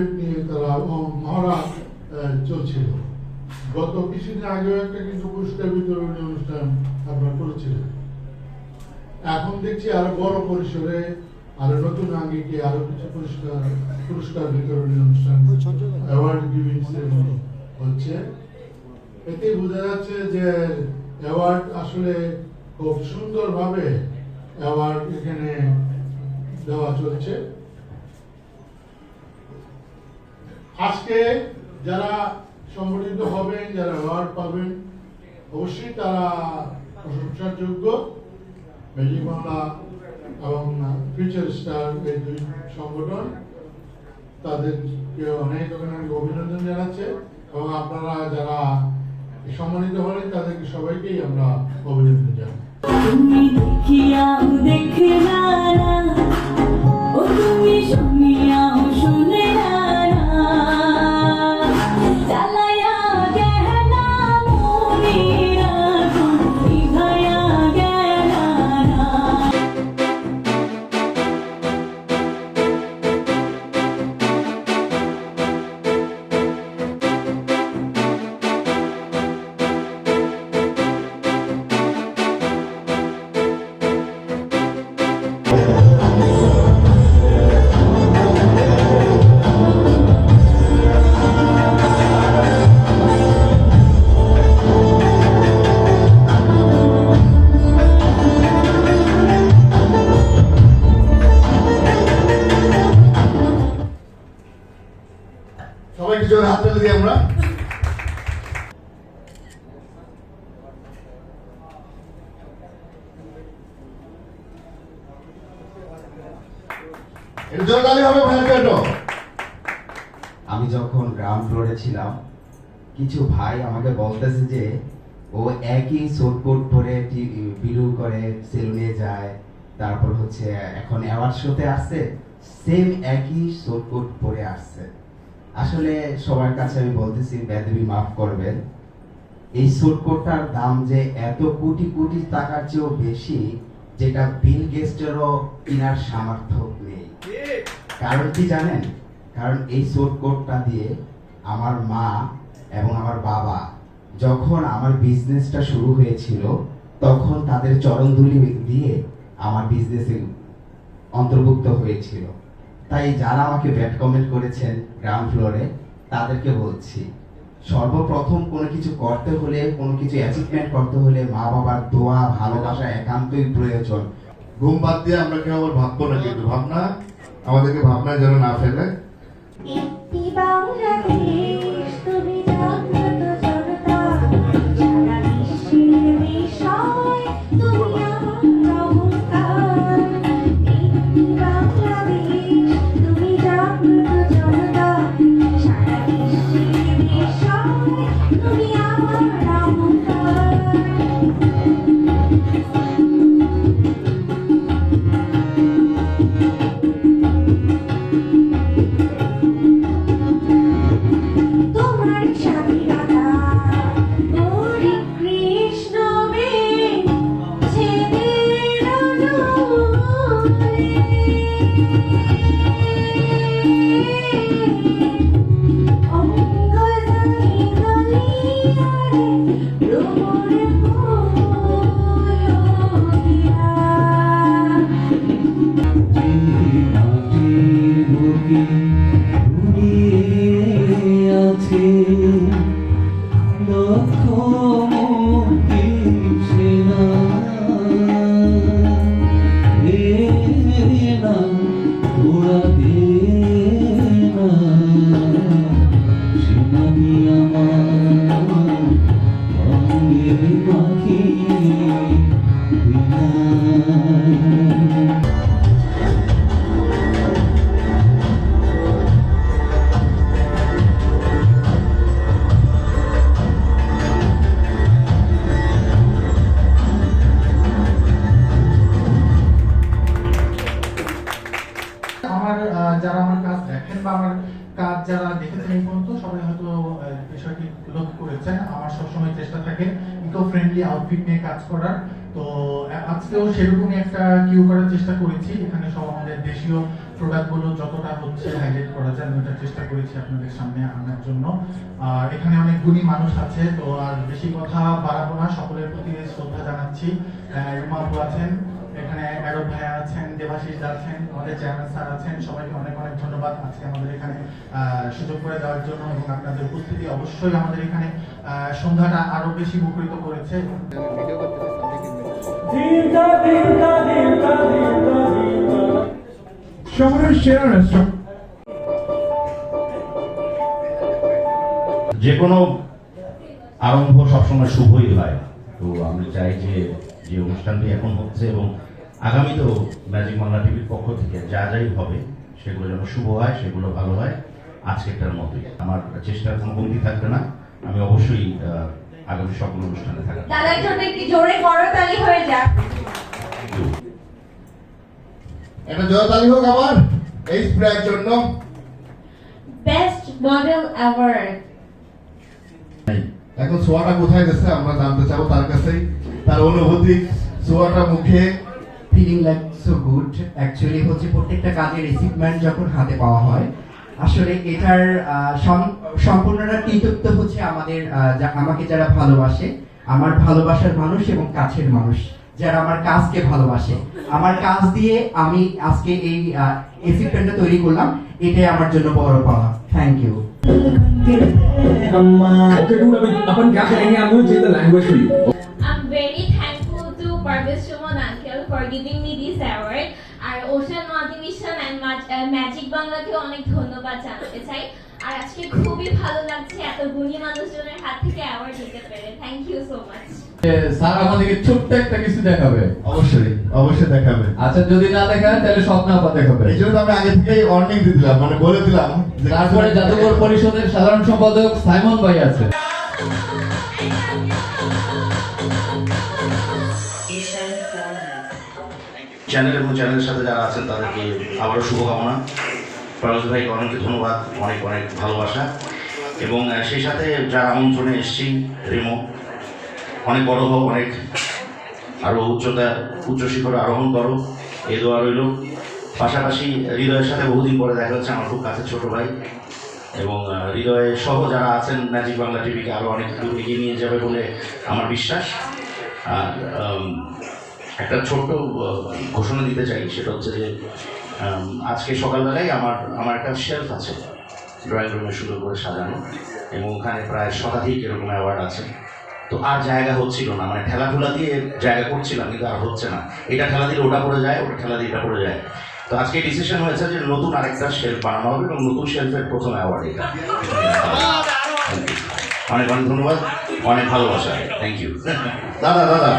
Event নিয়ে তারা মহড়া চলছিল গত কিছুদিন আগেও একটা কিন্তু পুরস্কার বিতরণী অনুষ্ঠান আপনারা করেছিলেন এখন দেখছি আরও বড় পরিসরে আরও নতুন আঙ্গিকে আরও কিছু পুরস্কার পুরস্কার বিতরণী অনুষ্ঠান অ্যাওয়ার্ড গিভিং হচ্ছে এতে বোঝা যাচ্ছে যে অ্যাওয়ার্ড আসলে খুব সুন্দরভাবে অ্যাওয়ার্ড এখানে দেওয়া চলছে আজকে যারা সংগঠিত হবেন, যারা অ্যাওয়ার্ড পাবেন, অবশ্যই তারা প্রশংসার যোগ্য ম্যাজিক এবং ফিউচার স্টার এই দুই সংগঠন, তাদেরকে অনেক অনেক অভিনন্দন জানাচ্ছে এবং আপনারা যারা সম্মানিত হলেন, তাদেরকে সবাইকেই আমরা অভিনন্দন জানাই। আমি যখন গ্রাউন্ড ফ্লোরে ছিলাম, কিছু ভাই আমাকে বলতেছে যে, ও একই কোট পরে বিলু করে সেলুনে যায়, তারপর হচ্ছে এখন অ্যাওয়ার্ড শোতে আসছে সেম একই কোট পরে আসছে। আসলে সবার কাছে আমি বলতেছি, বেদবি মাফ করবেন। এই কোটটার দাম যে এত কোটি কোটি টাকার চেয়েও বেশি যেটা বিল গেস্টেরও কেনার সামর্থ্য নেই। কারণ কি জানেন? কারণ এই সোট কোটটা দিয়ে আমার মা এবং আমার বাবা যখন আমার বিজনেসটা শুরু হয়েছিল, তখন তাদের চরণধুলি দিয়ে আমার বিজনেসে অন্তর্ভুক্ত হয়েছিল। তাই যারা আমাকে ব্যাড কমেন্ট করেছেন গ্রাউন্ড ফ্লোরে তাদেরকে বলছি সর্বপ্রথম কোনো কিছু করতে হলে কোনো কিছু অ্যাচিভমেন্ট করতে হলে মা বাবার দোয়া ভালোবাসা একান্তই প্রয়োজন। ঘুম বাদ দিয়ে আমরা কেউ আবার ভাববো না কিন্তু ভাবনা আমাদেরকে ভাবনায় যেন না ফেলে। একটি বাংলাদেশ যারা দেখেছেন এই পর্যন্ত, সবাই হয়তো বিষয়টি লক্ষ্য করেছেন। আমার সবসময় চেষ্টা থাকে ইকো ফ্রেন্ডলি আউটফিট নিয়ে কাজ করার। তো আজকেও সেরকমই একটা কিউ করার চেষ্টা করেছি। এখানে সব আমাদের দেশীয় প্রোডাক্টগুলো যতটা হচ্ছে হাইলাইট করা যায় ওটা চেষ্টা করেছি আপনাদের সামনে আনার জন্য। আর এখানে অনেক গুণী মানুষ আছে, তো আর বেশি কথা বাড়াবো না। সকলের প্রতি শ্রদ্ধা জানাচ্ছি। রুমা আছেন। এখানে অ্যারব ভাইয়া আছেন দেবাশিস দা আছেন আমাদের চেয়ারম্যান স্যার আছেন সবাইকে অনেক অনেক ধন্যবাদ আজকে আমাদের এখানে সুযোগ করে দেওয়ার জন্য এবং আপনাদের উপস্থিতি অবশ্যই আমাদের এখানে সন্ধ্যাটা আরও বেশি মুখরিত করেছে। শহরের সেরা রেস্টুরেন্ট যে কোনো আরম্ভ সবসময় শুভই হয়। তো আমি চাই যে যে অনুষ্ঠানটি এখন হচ্ছে এবং আগামীতেও ম্যাজিক বাংলা টিভির পক্ষ থেকে যা যাই হবে সেগুলো যেন শুভ হয় সেগুলো ভালো হয় আজকেরটার মতোই। আমার চেষ্টার কোনো কমতি থাকবে না। আমি অবশ্যই আগামী সকল অনুষ্ঠানে থাকব। দাদার জন্য একটি জোরে করতালি হয়ে যাক। একটা জয়তালি হোক আমার এই স্প্রের জন্য। বেস্ট মডেল অ্যাওয়ার্ড এখন সোয়াটা কোথায় গেছে আমরা জানতে চাবো তার কাছেই। তার অনুভূতি সোয়াটা মুখে। Feeling like so good actually হচ্ছে প্রত্যেকটা কাজের রিসিভমেন্ট যখন হাতে পাওয়া হয় আসলে এটার সম্পূর্ণটা কৃতিত্ব হচ্ছে আমাদের আমাকে যারা ভালোবাসে আমার ভালোবাসার মানুষ এবং কাছের মানুষ যারা আমার কাজকে ভালোবাসে। আমার কাজ দিয়ে আমি আজকে এই অ্যাসিস্ট্যান্টটা তৈরি করলাম এটাই আমার জন্য বড় পাওয়া। Thank you Okay, dude, I mean, upon Gap, the language. For giving me this award. আর ওশান মাল্টিমিশন অ্যান্ড ম্যাজিক বাংলাকে অনেক ধন্যবাদ জানাতে চাই। আর আজকে খুবই ভালো লাগছে এত গুণী মানুষজনের হাত থেকে অ্যাওয়ার্ড নিতে পেরে। Thank you so much sir আমাদেরকে ছোট্ট একটা কিছু দেখাবে? অবশ্যই অবশ্যই দেখাবে। আচ্ছা যদি না দেখায় তাহলে স্বপ্ন আপা দেখাবে। এই জন্য আমি আগে থেকেই ওয়ার্নিং দিয়ে দিলাম মানে বলে দিলাম যে তারপরে জাদুঘর পরিষদের সাধারণ সম্পাদক সাইমন ভাই আছে। চ্যানেল এবং চ্যানেলের সাথে যারা আছেন তাদেরকে আবারও শুভকামনা। প্রভাস ভাইকে অনেক ধন্যবাদ, অনেক অনেক ভালোবাসা। এবং সেই সাথে যারা আমন্ত্রণে এসেছি রিমো, অনেক বড় হোক অনেক আরও উচ্চতা, উচ্চ শিখরে আরোহণ করো, এ দোয়া রইল। পাশাপাশি হৃদয়ের সাথে বহুদিন পরে দেখা হচ্ছে আমার খুব কাছে ছোটো ভাই। এবং হৃদয়ে সহ যারা আছেন ম্যাজিক বাংলা টিভিকে আরও অনেক দূর এগিয়ে নিয়ে যাবে বলে আমার বিশ্বাস। আর একটা ছোট্ট ঘোষণা দিতে চাই সেটা হচ্ছে যে আজকে সকালবেলায় আমার আমার একটা শেলফ আছে ড্রয়িং রুমে সুন্দর করে সাজানো এবং ওখানে প্রায় শতাধিক এরকম অ্যাওয়ার্ড আছে। তো আর জায়গা হচ্ছিল না মানে ঠেলাঠুলা দিয়ে জায়গা করছিলাম কিন্তু আর হচ্ছে না। এটা ঠেলা দিলে ওটা পড়ে যায় ওটা ঠেলা দিয়ে এটা পড়ে যায়। তো আজকে ডিসিশন হয়েছে যে নতুন আরেকটা শেলফ বানানো হবে এবং নতুন শেলফের প্রথম অ্যাওয়ার্ড এটা। অনেক অনেক ধন্যবাদ অনেক ভালোবাসা। থ্যাংক ইউ দাদা দাদা।